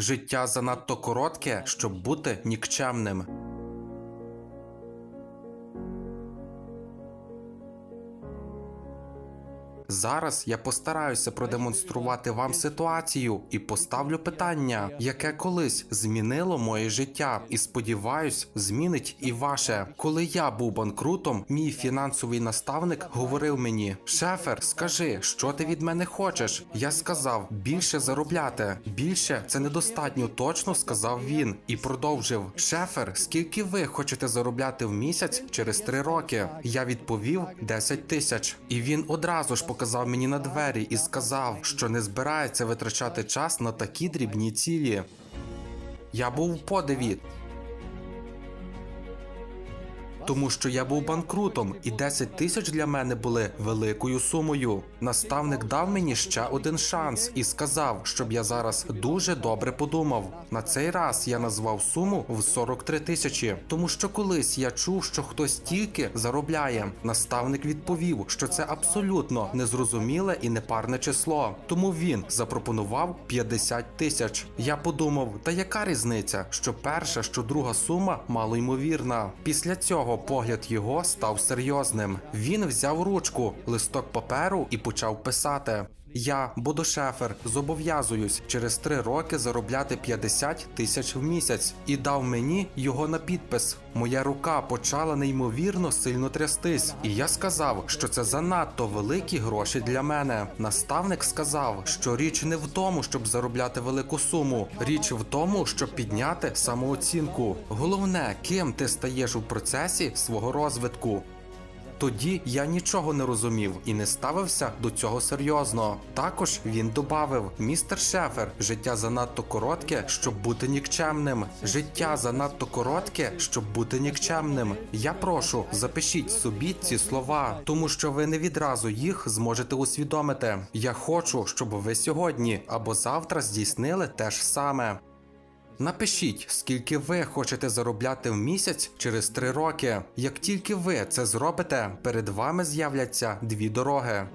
Життя занадто коротке, щоб бути нікчемним. Зараз я постараюся продемонструвати вам ситуацію і поставлю питання, яке колись змінило моє життя, і сподіваюсь, змінить і ваше. Коли я був банкрутом, мій фінансовий наставник говорив мені: Шефер, скажи, що ти від мене хочеш? Я сказав більше заробляти. Більше це недостатньо точно, сказав він, і продовжив: Шефер, скільки ви хочете заробляти в місяць через три роки? Я відповів 10 тисяч. І він одразу ж показав мені на двері і сказав, що не збирається витрачати час на такі дрібні цілі. Я був в подиві. Тому що я був банкрутом, і 10 тисяч для мене були великою сумою. Наставник дав мені ще один шанс і сказав, щоб я зараз дуже добре подумав. На цей раз я назвав суму в 43 тисячі, тому що колись я чув, що хтось тільки заробляє. Наставник відповів, що це абсолютно незрозуміле і непарне число. Тому він запропонував 50 тисяч. Я подумав, та яка різниця, що перша, що друга сума малоймовірна. Після цього погляд його став серйозним. Він взяв ручку, листок паперу і почав писати. Я, Бодошефер, зобов'язуюсь через три роки заробляти 50 тисяч в місяць і дав мені його на підпис. Моя рука почала неймовірно сильно трястись, і я сказав, що це занадто великі гроші для мене. Наставник сказав, що річ не в тому, щоб заробляти велику суму. Річ в тому, щоб підняти самооцінку. Головне, ким ти стаєш у процесі свого розвитку. Тоді я нічого не розумів і не ставився до цього серйозно. Також він добавив: містер Шефер, життя занадто коротке, щоб бути нікчемним. Життя занадто коротке, щоб бути нікчемним. Я прошу, запишіть собі ці слова, тому що ви не відразу їх зможете усвідомити. Я хочу, щоб ви сьогодні або завтра здійснили те ж саме. Напишіть, скільки ви хочете заробляти в місяць через три роки. Як тільки ви це зробите, перед вами з'являться дві дороги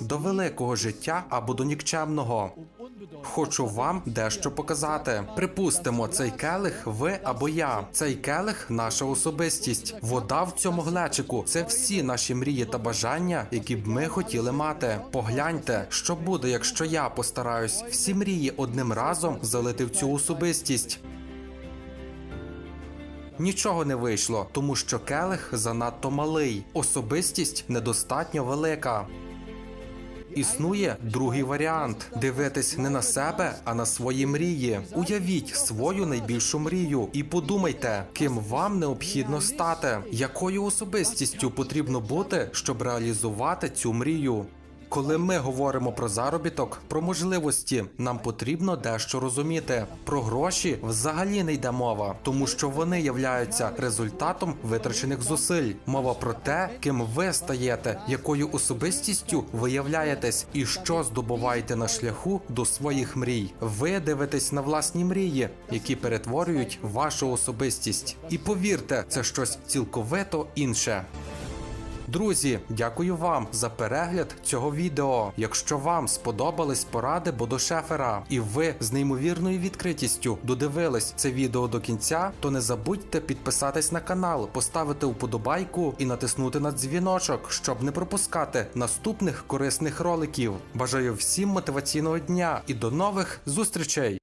до великого життя або до нікчемного. Хочу вам дещо показати. Припустимо, цей келих ви або я. Цей келих наша особистість. Вода в цьому глечику це всі наші мрії та бажання, які б ми хотіли мати. Погляньте, що буде, якщо я постараюсь всі мрії одним разом залити в цю особистість. Нічого не вийшло, тому що келих занадто малий, особистість недостатньо велика. Існує другий варіант дивитись не на себе, а на свої мрії. Уявіть свою найбільшу мрію і подумайте, ким вам необхідно стати, якою особистістю потрібно бути, щоб реалізувати цю мрію. Коли ми говоримо про заробіток, про можливості, нам потрібно дещо розуміти. Про гроші взагалі не йде мова, тому що вони являються результатом витрачених зусиль. Мова про те, ким ви стаєте, якою особистістю ви являєтесь, і що здобуваєте на шляху до своїх мрій. Ви дивитесь на власні мрії, які перетворюють вашу особистість. І повірте, це щось цілковито інше. Друзі, дякую вам за перегляд цього відео. Якщо вам сподобались поради Бодошефера і ви з неймовірною відкритістю додивились це відео до кінця, то не забудьте підписатись на канал, поставити вподобайку і натиснути на дзвіночок, щоб не пропускати наступних корисних роликів. Бажаю всім мотиваційного дня і до нових зустрічей!